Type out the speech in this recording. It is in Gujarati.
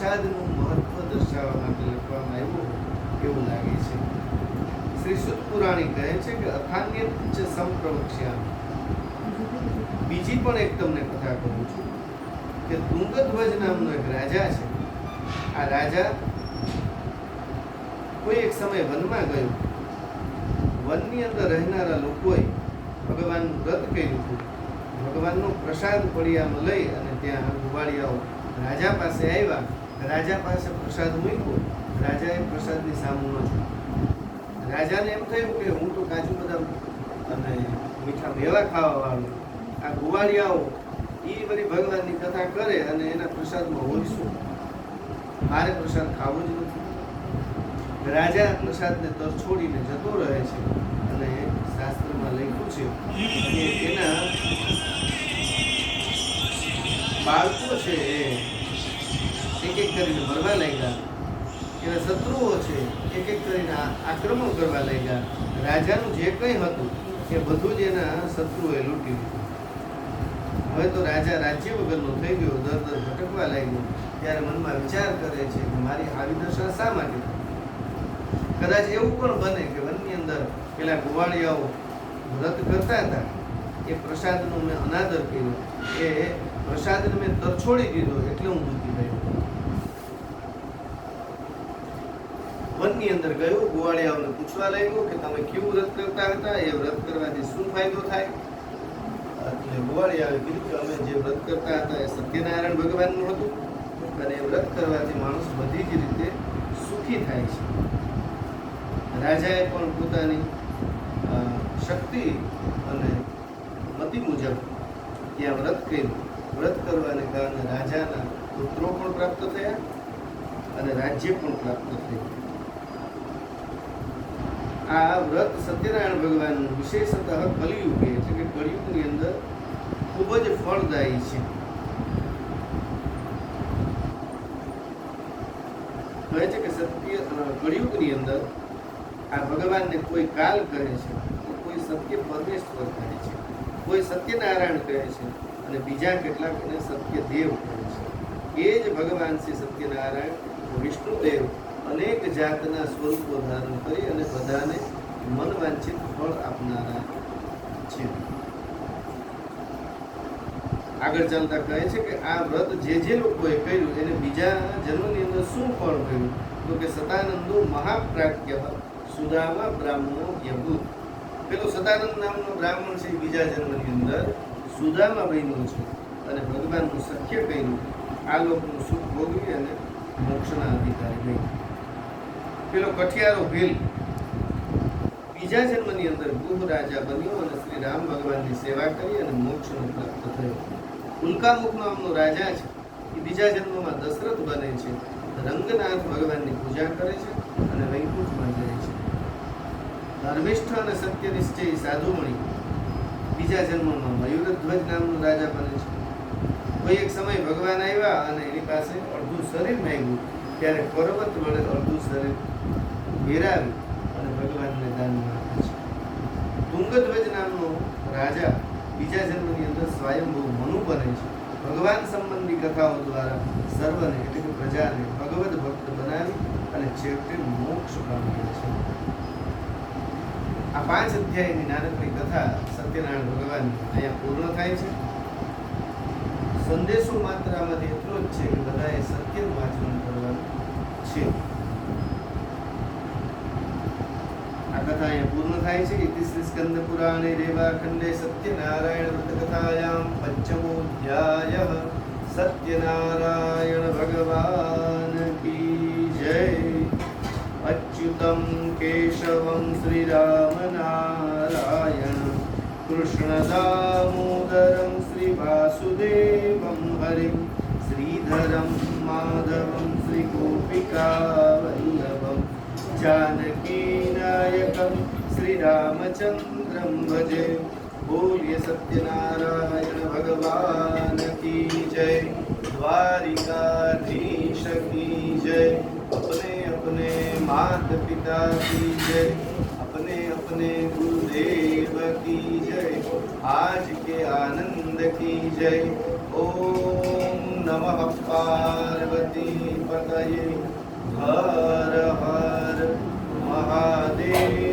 પ્રસાદનું મહત્વ દર્શાવવા માટે લખવામાં આવ્યું એવું લાગે છે. શ્રી સુત પુરાણી કહે છે કે અથાન્ય ચ સંપ્રવક્ષ્યા. બીજી પણ એક તમને કથા કહું છું કે તુંગધ્વજ નામનો એક રાજા છે. આ રાજા કોઈ એક સમય વનમાં ગયો. વનની અંદર રહેનારા લોકોએ ભગવાનનું વ્રત કર્યું હતું. ભગવાનનો પ્રસાદ પડિયામાં લઈ અને ત્યાં ગુવાળિયાઓ રાજા પાસે આવ્યા. રાજા પાસે પ્રસાદ મૂક્યો, રાજાએ પ્રસાદની સામે રાજાને એમ થયું કે હું તો કાજુ બદામ અને મીઠા મેવા ખાવા વાળો. આ ગુવાળિયાઓ એ બધી ભગવાનની કથા કરે અને એના પ્રસાદમાં હોય મારે પ્રસાદ ખાવો જ નથી. રાજા પ્રસાદને તર છોડીને જતો રહે છે અને શાસ્ત્રમાં લખ્યું છે કે એના બાળકો છે એ એક એક કરીને મરવા લાગ્યા. એના શત્રુઓ છે એક એક કરીને આક્રમણ કરવા લાગ્યા. રાજાનું જે કંઈ હતું, એ બધું જ એના શત્રુઓએ લૂંટી લીધું. હવે તો રાજા રાજ્ય વગરનો થઈ ગયો દર દર ભટકવા લાગ્યો. ત્યારે મનમાં વિચાર કરે છે કે મારી આવી દશા શા માટે? કદાચ એવું પણ બને કે વનની અંદર પેલા ગોવાળિયાઓ વ્રત કરતા હતા. એ પ્રસાદનો મેં અનાદર કર્યો. એ પ્રસાદને મેં તરછોડી દીધો, એટલે હું દુઃખી થયો. વનની અંદર ગયો ગોવાળિયાઓને પૂછવા લાગ્યો કે તમે કેવું વ્રત કરતા હતા? એ વ્રત કરવાથી શું ફાયદો થાય? એટલે ગોવાળિયાએ કીધું કે અમે જે વ્રત કરતા હતા એ સત્યનારાયણ ભગવાનનું હતું. અને એ વ્રત કરવાથી માણસ બધી જ રીતે સુખી થાય છે. રાજાએ પણ પોતાની શક્તિ અને મતિ મુજબ ત્યાં વ્રત કર્યું. વ્રત કરવાને કારણે રાજાના પુત્રો પણ પ્રાપ્ત થયા અને રાજ્ય પણ પ્રાપ્ત થયું. આ વ્રત સત્યનારાયણ ભગવાનનું વિશેષતઃ કલિયુગે એટલે કે કળિયુગની અંદર ખૂબ જ ફળદાયી છે. કહે છે કે સત્ય કળિયુગની અંદર આ ભગવાનને કોઈ કાલ કહે છે, તો કોઈ સત્ય પરમેશ્વર કહે છે, કોઈ સત્યનારાયણ કહે છે અને બીજા કેટલાક એને સત્યદેવ કહે છે. એ જ ભગવાન શ્રી સત્યનારાયણ, વિષ્ણુદેવ અનેક જાતના સ્વરૂપો ધારણ કરી અને બધાને મનવાંછિત ફળ આપનારા છે. આગળ ચાલતા કહે છે કે આ વ્રત જે જે લોકોએ કર્યું, એને બીજા જન્મની અંદર શું ફળ કર્યું તો કે સદાનંદો મહાપ્રાજ્ઞ સુદામા બ્રાહ્મણો યભૂત. પેલો સદાનંદ નામનો બ્રાહ્મણ છે, બીજા જન્મની અંદર સુદામા બહેનો છે. અને ભગવાનનું સખ્ય કર્યું, આ લોકનું સુખ ભોગવી અને મોક્ષના અધિકારી બન્યો. પેલો કઠિયારો ભીલ. બીજા જન્મની અંદર ગુહ રાજા બન્યો અને શ્રી રામ ભગવાનની સેવા કરી અને મોક્ષનો પ્રાપ્ત થયો. ઉલ્કામુખ નામનો રાજા છે. એ બીજા જન્મમાં દશરથ બને છે. રંગનાથ ભગવાનની પૂજા કરે છે અને વૈકુંઠમાં જાય છે. ધર્મિષ્ઠ અને સત્યનિશ્ચયી સાધુમણી બીજા જન્મમાં મયુરધ્વજ નામનો રાજા બને છે. કોઈ એક સમય ભગવાન આવ્યા અને એની પાસે અડધું શરીર માંગ્યું. ત્યારે પર્વત વડે અડધું શરીર વેરાવી અને ભગવાનને દાનમાં આપે છે. તુંગધ્વજ નામનો રાજા બીજા જન્મની અંદર સ્વયંભૂ મનુ બને છે. ભગવાન સંબંધી કથાઓ દ્વારા સર્વને એટલે કે પ્રજાને ભગવદ ભક્ત બનાવી અને છેવટે મોક્ષ પામે છે. આ પાંચ અધ્યાયની નાનકડી કથા સત્યનારાયણ ભગવાન અહીંયા પૂર્ણ થાય છે. સંદેશો માત્ર આમાંથી એટલો જ છે કે બધાએ સત્યનું વાંચન કરવાનું છે આ કથા એ પૂર્ણ થાય છે. ઇતિ શ્રી સ્કંદ પુરાણે રેવા ખંડે સત્યનારાયણ વ્રતકથાયામ પંચમો અધ્યાય સત્યનારાયણ ભગવાન કી જય. અચ્યુતમ કેશવમ શ્રીરામનારાયણ. કૃષ્ણદામોદરમ શ્રી વાસુદેવમ હરિ. શ્રીધરમ માધવમ શ્રી ગોપિકા વલ્લભમ જાનકી રામચંદ્રમ ભજે બોલીએ સત્યનારાયણ ભગવાન કી જય દ્વારિકાધીશ કી જય અપને અપને માત પિતા કી જય અપને અપને ગુરુદેવ કી જય આજ કે આનંદ કી જય ઓમ નમઃ પાર્વતી પતયે હર હર મહાદેવ